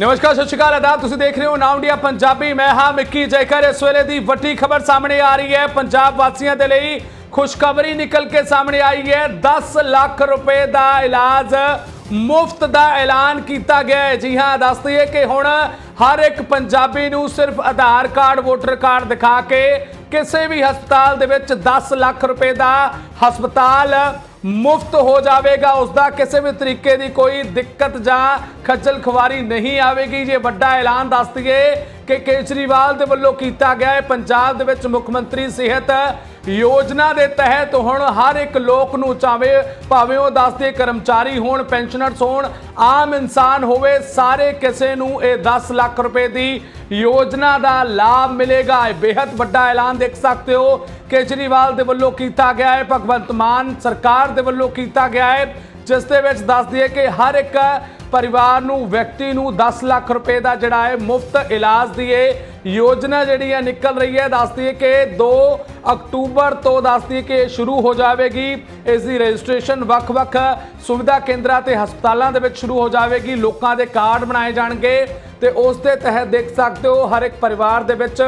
ਨਮਸਕਾਰ, ਸਤਿ ਸ਼੍ਰੀ ਅਕਾਲ, ਆਦਾਬ। ਤੁਸੀਂ ਦੇਖ ਰਹੇ ਹੋ ਨਾਮ ਇੰਡੀਆ ਪੰਜਾਬੀ। ਮੈਂ ਹਾਂ ਮਿੱਕੀ ਜੈਕਰ। ਇਸ ਵੇਲੇ ਦੀ ਵੱਡੀ ਖਬਰ ਸਾਹਮਣੇ ਆ ਰਹੀ ਹੈ। ਪੰਜਾਬ ਵਾਸੀਆਂ ਦੇ ਲਈ ਖੁਸ਼ਖਬਰੀ ਨਿਕਲ ਕੇ ਸਾਹਮਣੇ ਆਈ ਹੈ। 10 ਲੱਖ ਰੁਪਏ ਦਾ ਇਲਾਜ ਮੁਫਤ ਦਾ ਐਲਾਨ ਕੀਤਾ ਗਿਆ ਹੈ। ਜੀ ਹਾਂ, ਦੱਸ ਦਈਏ ਕਿ ਹੁਣ ਹਰ ਇੱਕ ਪੰਜਾਬੀ ਨੂੰ ਸਿਰਫ ਆਧਾਰ ਕਾਰਡ, ਵੋਟਰ ਕਾਰਡ ਦਿਖਾ ਕੇ ਕਿਸੇ ਵੀ ਹਸਪਤਾਲ ਦੇ ਵਿੱਚ 10 ਲੱਖ ਰੁਪਏ ਦਾ ਹਸਪਤਾਲ ਮੁਫਤ ਹੋ ਜਾਵੇਗਾ ਉਸ ਦਾ ਕਿਸੇ ਵੀ ਤਰੀਕੇ ਦੀ ਕੋਈ ਦਿੱਕਤ ਜਾਂ ਖੱਜਲ ਖਵਾਰੀ ਨਹੀਂ ਆਵੇਗੀ। ਜੇ ਵੱਡਾ ਐਲਾਨ ਦੱਸ ਦਈਏ ਕਿ ਕੇਜਰੀਵਾਲ ਦੇ ਵੱਲੋਂ ਕੀਤਾ ਗਿਆ ਹੈ, ਪੰਜਾਬ ਦੇ ਵਿੱਚ ਮੁੱਖ ਮੰਤਰੀ ਸਿਹਤ ਯੋਜਨਾ ਦੇ ਤਹਿਤ ਹੁਣ ਹਰ ਇੱਕ ਲੋਕ ਨੂੰ ਚਾਵੇ ਭਾਵੇਂ ਉਹ ਦੱਸਦੇ ਕਰਮਚਾਰੀ ਹੋਣ, ਪੈਨਸ਼ਨਰਸ ਹੋਣ, ਆਮ ਇਨਸਾਨ ਹੋਵੇ, ਸਾਰੇ ਕਿਸੇ ਨੂੰ ਇਹ 10 ਲੱਖ ਰੁਪਏ ਦੀ ਯੋਜਨਾ ਦਾ ਲਾਭ ਮਿਲੇਗਾ। ਇਹ ਬੇहद ਵੱਡਾ ਐਲਾਨ ਦੇਖ ਸਕਦੇ ਹੋ। ਕੇਜਰੀਵਾਲ ਦੇ ਵੱਲੋਂ ਕੀਤਾ ਗਿਆ ਹੈ, ਭਗਵੰਤ ਮਾਨ ਸਰਕਾਰ ਦੇ ਵੱਲੋਂ ਕੀਤਾ ਗਿਆ ਹੈ, ਜਿਸ ਦੇ ਵਿੱਚ ਦੱਸ ਦਈਏ ਕਿ ਹਰ ਇੱਕ ਪਰਿਵਾਰ ਨੂੰ, ਵਿਅਕਤੀ ਨੂੰ 10 ਲੱਖ ਰੁਪਏ ਦਾ ਜਿਹੜਾ ਹੈ ਮੁਫਤ ਇਲਾਜ ਦੀ ਇਹ ਯੋਜਨਾ ਜਿਹੜੀ ਹੈ ਨਿਕਲ ਰਹੀ ਹੈ ਦੱਸਦੀ ਦਈਏ ਕਿ 2 ਅਕਤੂਬਰ ਤੋਂ ਦੱਸਦੀ ਦਈਏ ਕਿ ਸ਼ੁਰੂ ਹੋ ਜਾਵੇਗੀ। ਇਸ ਦੀ ਰਜਿਸਟ੍ਰੇਸ਼ਨ ਵੱਖ-ਵੱਖ ਸੁਵਿਧਾ ਕੇਂਦਰਾਂ ਤੇ ਹਸਪਤਾਲਾਂ ਦੇ ਵਿੱਚ ਸ਼ੁਰੂ ਹੋ ਜਾਵੇਗੀ। ਲੋਕਾਂ ਦੇ ਕਾਰਡ ਬਣਾਏ ਜਾਣਗੇ ਤੇ ਉਸ ਦੇ ਤਹਿਤ ਦੇਖ ਸਕਦੇ ਹੋ, ਹਰ ਇੱਕ ਪਰਿਵਾਰ ਦੇ ਵਿੱਚ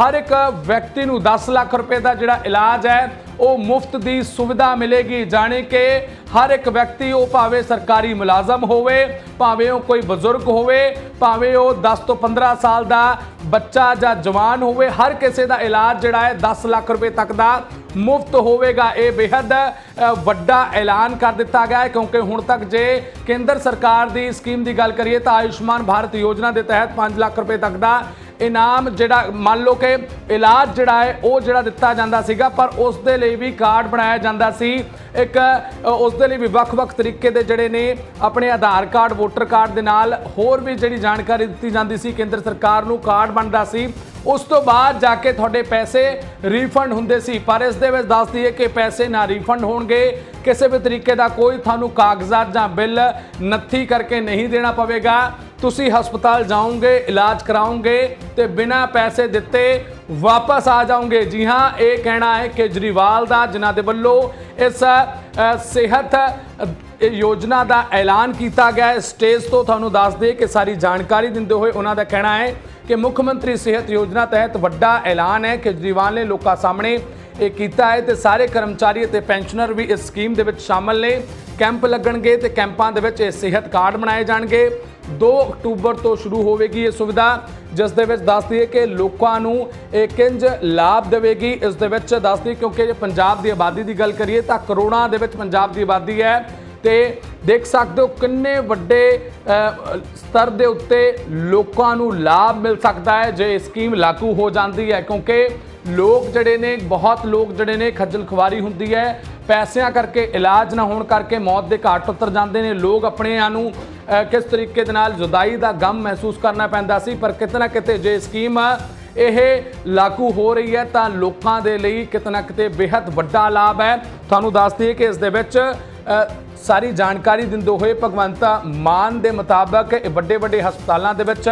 ਹਰ ਇੱਕ ਵਿਅਕਤੀ ਨੂੰ 10 ਲੱਖ ਰੁਪਏ ਦਾ ਜਿਹੜਾ ਇਲਾਜ ਹੈ, ਉਹ ਮੁਫਤ ਦੀ ਸੁਵਿਧਾ ਮਿਲੇਗੀ। ਜਾਣੇ ਕਿ ਹਰ ਇੱਕ ਵਿਅਕਤੀ, ਉਹ ਭਾਵੇਂ ਸਰਕਾਰੀ ਮੁਲਾਜ਼ਮ ਹੋਵੇ, ਭਾਵੇਂ ਉਹ ਕੋਈ ਬਜ਼ੁਰਗ ਹੋਵੇ, ਭਾਵੇਂ ਉਹ 10 ਤੋਂ 15 ਸਾਲ ਦਾ ਬੱਚਾ ਜਾਂ ਜਵਾਨ ਹੋਵੇ, ਹਰ ਕਿਸੇ ਦਾ ਇਲਾਜ ਜਿਹੜਾ ਹੈ 10 ਲੱਖ ਰੁਪਏ ਤੱਕ ਦਾ ਮੁਫਤ ਹੋਵੇਗਾ। ਇਹ ਬੇहद ਵੱਡਾ ਐਲਾਨ ਕਰ ਦਿੱਤਾ ਗਿਆ ਹੈ, ਕਿਉਂਕਿ ਹੁਣ ਤੱਕ ਜੇ ਕੇਂਦਰ ਸਰਕਾਰ ਦੀ ਸਕੀਮ ਦੀ ਗੱਲ ਕਰੀਏ ਤਾਂ ਆਯੁਸ਼ਮਾਨ ਭਾਰਤ ਯੋਜਨਾ ਦੇ ਤਹਿਤ 5 ਲੱਖ ਰੁਪਏ ਤੱਕ ਦਾ ਇਨਾਮ ਜਿਹੜਾ ਮੰਨ ਲਓ ਕਿ ਇਲਾਜ ਜਿਹੜਾ ਹੈ ਉਹ ਜਿਹੜਾ ਦਿੱਤਾ ਜਾਂਦਾ ਸੀਗਾ ਪਰ ਉਸ ਦੇ ਲਈ ਵੀ ਕਾਰਡ ਬਣਾਇਆ ਜਾਂਦਾ ਸੀ। ਇੱਕ ਅ, ਉਸ ਦੇ ਲਈ ਵੀ ਵੱਖ-ਵੱਖ ਤਰੀਕੇ ਦੇ ਜਿਹੜੇ ਨੇ ਆਪਣੇ ਆਧਾਰ ਕਾਰਡ ਵੋਟਰ ਕਾਰਡ ਦੇ ਨਾਲ ਹੋਰ ਵੀ ਜਿਹੜੀ ਜਾਣਕਾਰੀ ਦਿੱਤੀ ਜਾਂਦੀ ਸੀ ਕੇਂਦਰ ਸਰਕਾਰ ਨੂੰ ਕਾਰਡ ਬਣਦਾ ਸੀ। ਉਸ ਤੋਂ ਬਾਅਦ ਜਾ ਕੇ ਤੁਹਾਡੇ ਪੈਸੇ ਰੀਫੰਡ ਹੁੰਦੇ ਸੀ ਪਰ ਇਸ ਦੇ ਵਿੱਚ ਦੱਸ ਦਈਏ ਕਿ ਪੈਸੇ ਨਾ ਰੀਫੰਡ ਹੋਣਗੇ। ਕਿਸੇ ਵੀ ਤਰੀਕੇ ਦਾ ਕੋਈ ਤੁਹਾਨੂੰ ਕਾਗਜ਼ਾਤ ਜਾਂ ਬਿੱਲ ਨੱਥੀ ਕਰਕੇ ਨਹੀਂ ਦੇਣਾ ਪਵੇਗਾ। ਤੁਸੀਂ ਹਸਪਤਾਲ ਜਾਓਗੇ, ਇਲਾਜ ਕਰਾਓਗੇ ਤੇ ਬਿਨਾਂ ਪੈਸੇ ਦਿੱਤੇ ਵਾਪਸ ਆ ਜਾਓਗੇ। ਜੀ ਹਾਂ, ਇਹ ਕਹਿਣਾ ਹੈ ਕੇਜਰੀਵਾਲ ਦਾ, ਜਿਨ੍ਹਾਂ ਦੇ ਵੱਲੋਂ ਇਸ ਸਿਹਤ ਯੋਜਨਾ ਦਾ ਐਲਾਨ ਕੀਤਾ ਗਿਆ ਹੈ। ਸਟੇਜ ਤੋਂ ਤੁਹਾਨੂੰ ਦੱਸ ਦੇ ਕਿ ਸਾਰੀ ਜਾਣਕਾਰੀ ਦਿੰਦੇ ਹੋਏ ਉਹਨਾਂ ਦਾ ਕਹਿਣਾ ਹੈ ਕਿ ਮੁੱਖ ਮੰਤਰੀ ਸਿਹਤ ਯੋਜਨਾ ਤਹਿਤ ਵੱਡਾ ਐਲਾਨ ਹੈ। ਕੇਜਰੀਵਾਲ ਨੇ ਲੋਕਾਂ ਸਾਹਮਣੇ ਇਹ ਕੀਤਾ ਹੈ ਤੇ ਸਾਰੇ ਕਰਮਚਾਰੀ ਅਤੇ ਪੈਨਸ਼ਨਰ ਵੀ ਇਸ ਸਕੀਮ ਦੇ ਵਿੱਚ ਸ਼ਾਮਲ ਨੇ। ਕੈਂਪ ਲੱਗਣਗੇ ਤੇ ਕੈਂਪਾਂ ਦੇ ਵਿੱਚ ਇਹ ਸਿਹਤ ਕਾਰਡ ਬਣਾਏ ਜਾਣਗੇ। 2 ਅਕਤੂਬਰ ਤੋਂ ਸ਼ੁਰੂ ਹੋਵੇਗੀ ਇਹ ਸੁਵਿਧਾ, ਜਿਸ ਦੇ ਵਿੱਚ ਦੱਸ ਦਈਏ ਕਿ ਲੋਕਾਂ ਨੂੰ ਇਹ ਕਿੰਜ ਲਾਭ ਦੇਵੇਗੀ, ਇਸ ਦੇ ਵਿੱਚ ਦੱਸਦੀ ਕਿਉਂਕਿ ਜੇ ਪੰਜਾਬ ਦੀ ਆਬਾਦੀ ਦੀ ਗੱਲ ਕਰੀਏ ਤਾਂ ਕਰੋੜਾਂ ਦੇ ਵਿੱਚ ਪੰਜਾਬ ਦੀ ਆਬਾਦੀ ਹੈ ਤੇ ਦੇਖ ਸਕਦੇ ਹੋ ਕਿੰਨੇ ਵੱਡੇ ਸਤਰ ਦੇ ਉੱਤੇ ਲੋਕਾਂ ਨੂੰ ਲਾਭ ਮਿਲ ਸਕਦਾ ਹੈ ਜੇ ਇਹ ਸਕੀਮ ਲਾਗੂ ਹੋ ਜਾਂਦੀ ਹੈ ਕਿਉਂਕਿ ਲੋਕ ਜਿਹੜੇ ਨੇ, ਬਹੁਤ ਲੋਕ ਜਿਹੜੇ ਨੇ, ਖੱਜਲ ਖੁਆਰੀ ਹੁੰਦੀ ਹੈ। ਪੈਸਿਆਂ ਕਰਕੇ ਇਲਾਜ ਨਾ ਹੋਣ ਕਰਕੇ ਮੌਤ ਦੇ ਘਾਟ ਉਤਰ ਜਾਂਦੇ ਨੇ। ਲੋਕ ਆਪਣਿਆਂ ਨੂੰ ਕਿਸ ਤਰੀਕੇ ਦੇ ਨਾਲ ਜੁਦਾਈ ਦਾ ਗਮ ਮਹਿਸੂਸ ਕਰਨਾ ਪੈਂਦਾ ਸੀ, ਪਰ ਕਿਤੇ ਨਾ ਕਿਤੇ ਜੇ ਸਕੀਮ, ਇਹ ਲਾਗੂ ਹੋ ਰਹੀ ਹੈ, ਤਾਂ ਲੋਕਾਂ ਦੇ ਲਈ ਕਿਤੇ ਨਾ ਕਿਤੇ ਬੇहद ਵੱਡਾ ਲਾਭ ਹੈ। ਤੁਹਾਨੂੰ ਦੱਸ ਦਈਏ ਕਿ ਇਸ ਦੇ ਵਿੱਚ ਸਾਰੀ ਜਾਣਕਾਰੀ ਦਿੰਦੇ ਹੋਏ ਭਗਵੰਤ ਮਾਨ ਦੇ ਮੁਤਾਬਕ ਵੱਡੇ ਵੱਡੇ ਹਸਪਤਾਲਾਂ ਦੇ ਵਿੱਚ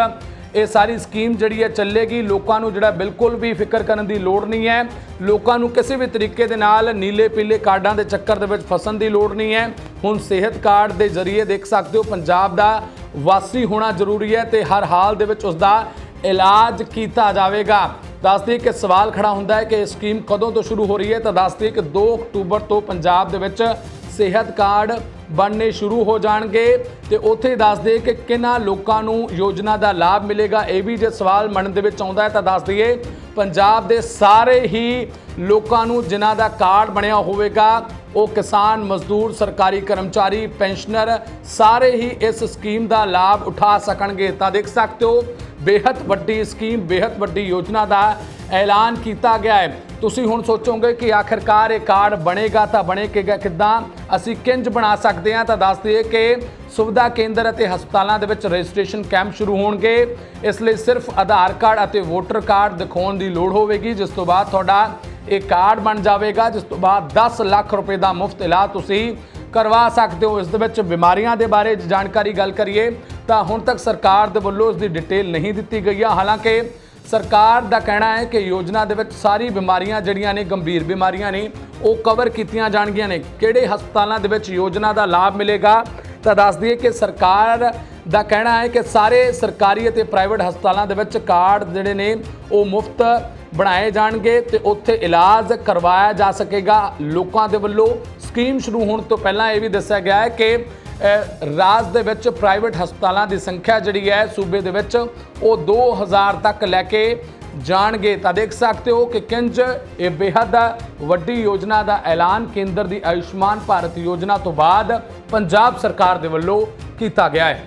ਇਹ ਸਾਰੀ ਸਕੀਮ ਜਿਹੜੀ ਹੈ ਚੱਲੇਗੀ। ਲੋਕਾਂ ਨੂੰ ਜਿਹੜਾ ਬਿਲਕੁਲ ਵੀ ਫਿਕਰ ਕਰਨ ਦੀ ਲੋੜ ਨਹੀਂ ਹੈ। ਲੋਕਾਂ ਨੂੰ ਕਿਸੇ ਵੀ ਤਰੀਕੇ ਦੇ ਨਾਲ ਨੀਲੇ ਪੀਲੇ ਕਾਰਡਾਂ ਦੇ ਚੱਕਰ ਦੇ ਵਿੱਚ ਫਸਣ ਦੀ ਲੋੜ ਨਹੀਂ ਹੈ। ਹੁਣ ਸਿਹਤ ਕਾਰਡ ਦੇ ਜ਼ਰੀਏ ਦੇਖ ਸਕਦੇ ਹੋ, ਪੰਜਾਬ ਦਾ ਵਾਸੀ ਹੋਣਾ ਜ਼ਰੂਰੀ ਹੈ ਤੇ ਹਰ ਹਾਲ ਦੇ ਵਿੱਚ ਉਸ ਦਾ ਇਲਾਜ ਕੀਤਾ ਜਾਵੇਗਾ। ਦੱਸਦੇ ਕਿ ਸਵਾਲ ਖੜਾ ਹੁੰਦਾ ਹੈ ਕਿ ਇਹ ਸਕੀਮ ਕਦੋਂ ਤੋਂ ਸ਼ੁਰੂ ਹੋ ਰਹੀ ਹੈ ਤਾਂ ਦੱਸਦੇ ਕਿ 2 ਅਕਤੂਬਰ ਤੋਂ ਪੰਜਾਬ ਦੇ ਵਿੱਚ ਸਿਹਤ ਕਾਰਡ ਬਣਨੇ ਸ਼ੁਰੂ ਹੋ ਜਾਣਗੇ ਤੇ ਉੱਥੇ ਦੱਸ ਦੇ ਕਿ ਕਿੰਨਾ ਲੋਕਾਂ ਨੂੰ ਯੋਜਨਾ ਦਾ ਲਾਭ ਮਿਲੇਗਾ, ਇਹ ਵੀ ਜੇ ਸਵਾਲ ਮਨ ਦੇ ਵਿੱਚ ਆਉਂਦਾ ਹੈ ਤਾਂ ਦੱਸ ਦਈਏ, ਪੰਜਾਬ ਦੇ ਸਾਰੇ ਹੀ ਲੋਕਾਂ ਨੂੰ ਜਿਨ੍ਹਾਂ ਦਾ ਕਾਰਡ ਬਣਿਆ ਹੋਵੇਗਾ, ਉਹ ਕਿਸਾਨ, ਮਜ਼ਦੂਰ, ਸਰਕਾਰੀ ਕਰਮਚਾਰੀ, ਪੈਨਸ਼ਨਰ, ਸਾਰੇ ਹੀ ਇਸ ਸਕੀਮ ਦਾ ਲਾਭ ਉਠਾ ਸਕਣਗੇ। ਤਾਂ ਦੇਖ ਸਕਦੇ ਹੋ ਬੇहद ਵੱਡੀ ਸਕੀਮ ਬੇहद ਵੱਡੀ ਯੋਜਨਾ ਦਾ ਐਲਾਨ ਕੀਤਾ ਗਿਆ ਹੈ। ਤੁਸੀਂ ਹੁਣ ਸੋਚੋਗੇ ਕਿ ਆਖਿਰਕਾਰ ਇਹ ਕਾਰਡ ਬਣੇਗਾ ਤਾਂ ਬਣੇਗਾ ਕਿੱਦਾਂ? ਅਸੀਂ ਕਿੰਜ ਬਣਾ ਸਕਦੇ ਹਾਂ? ਤਾਂ ਦੱਸ ਦਈਏ ਕਿ ਸੁਵਿਧਾ ਕੇਂਦਰ ਅਤੇ ਹਸਪਤਾਲਾਂ ਦੇ ਵਿੱਚ ਰਜਿਸਟ੍ਰੇਸ਼ਨ ਕੈਂਪ ਸ਼ੁਰੂ ਹੋਣਗੇ। ਇਸ ਲਈ ਸਿਰਫ ਆਧਾਰ ਕਾਰਡ ਅਤੇ ਵੋਟਰ ਕਾਰਡ ਦਿਖਾਉਣ ਦੀ ਲੋੜ ਹੋਵੇਗੀ, ਜਿਸ ਤੋਂ ਬਾਅਦ ਤੁਹਾਡਾ ਇਹ ਕਾਰਡ ਬਣ ਜਾਵੇਗਾ, ਜਿਸ ਤੋਂ ਬਾਅਦ 10 ਲੱਖ ਰੁਪਏ ਦਾ ਮੁਫਤ ਇਲਾਜ ਤੁਸੀਂ ਕਰਵਾ ਸਕਦੇ ਹੋ। ਇਸ ਦੇ ਵਿੱਚ ਬਿਮਾਰੀਆਂ ਦੇ ਬਾਰੇ ਜਾਣਕਾਰੀ ਗੱਲ ਕਰੀਏ, ਤਾਂ ਹੁਣ ਤੱਕ ਸਰਕਾਰ ਦੇ ਵੱਲੋਂ ਇਸ ਦੀ ਡਿਟੇਲ ਨਹੀਂ ਦਿੱਤੀ ਗਈ ਹੈ ਹਾਲਾਂਕਿ ਸਰਕਾਰ ਦਾ ਕਹਿਣਾ ਹੈ ਕਿ ਯੋਜਨਾ ਦੇ ਵਿੱਚ ਸਾਰੀ ਬਿਮਾਰੀਆਂ ਜਿਹੜੀਆਂ ਨੇ, ਗੰਭੀਰ ਬਿਮਾਰੀਆਂ ਨੇ, ਉਹ ਕਵਰ ਕੀਤੀਆਂ ਜਾਣਗੀਆਂ ਨੇ। ਕਿਹੜੇ ਹਸਪਤਾਲਾਂ ਦੇ ਵਿੱਚ ਯੋਜਨਾ ਦਾ ਲਾਭ ਮਿਲੇਗਾ? ਤਾਂ ਦੱਸ ਦਈਏ ਕਿ ਸਰਕਾਰ ਦਾ ਕਹਿਣਾ ਹੈ ਕਿ ਸਾਰੇ ਸਰਕਾਰੀ ਅਤੇ ਪ੍ਰਾਈਵੇਟ ਹਸਪਤਾਲਾਂ ਦੇ ਵਿੱਚ ਕਾਰਡ ਜਿਹੜੇ ਨੇ, ਉਹ ਮੁਫਤ ਬਣਾਏ ਜਾਣਗੇ ਤੇ ਉੱਥੇ ਇਲਾਜ ਕਰਵਾਇਆ ਜਾ ਸਕੇਗਾ। ਲੋਕਾਂ ਦੇ ਵੱਲੋਂ ਸਕੀਮ ਸ਼ੁਰੂ ਹੋਣ ਤੋਂ ਪਹਿਲਾਂ ਇਹ ਵੀ ਦੱਸਿਆ ਗਿਆ ਹੈ ਕਿ ਰਾਜ ਦੇ ਵਿੱਚ ਪ੍ਰਾਈਵੇਟ ਹਸਪਤਾਲਾਂ ਦੀ ਸੰਖਿਆ ਜਿਹੜੀ ਹੈ ਸੂਬੇ ਦੇ ਵਿੱਚ ਉਹ 2000 ਤੱਕ ਲੈ ਕੇ ਜਾਣਗੇ। ਤਾਂ ਦੇਖ ਸਕਦੇ ਹੋ ਕਿ ਕਿੰਜ ਇਹ ਬੇਹੱਦ ਵੱਡੀ ਯੋਜਨਾ ਦਾ ਐਲਾਨ ਕੇਂਦਰ ਦੀ ਆਯੁਸ਼ਮਾਨ ਭਾਰਤ ਯੋਜਨਾ ਤੋਂ ਬਾਅਦ ਪੰਜਾਬ ਸਰਕਾਰ ਦੇ ਵੱਲੋਂ ਕੀਤਾ ਗਿਆ ਹੈ।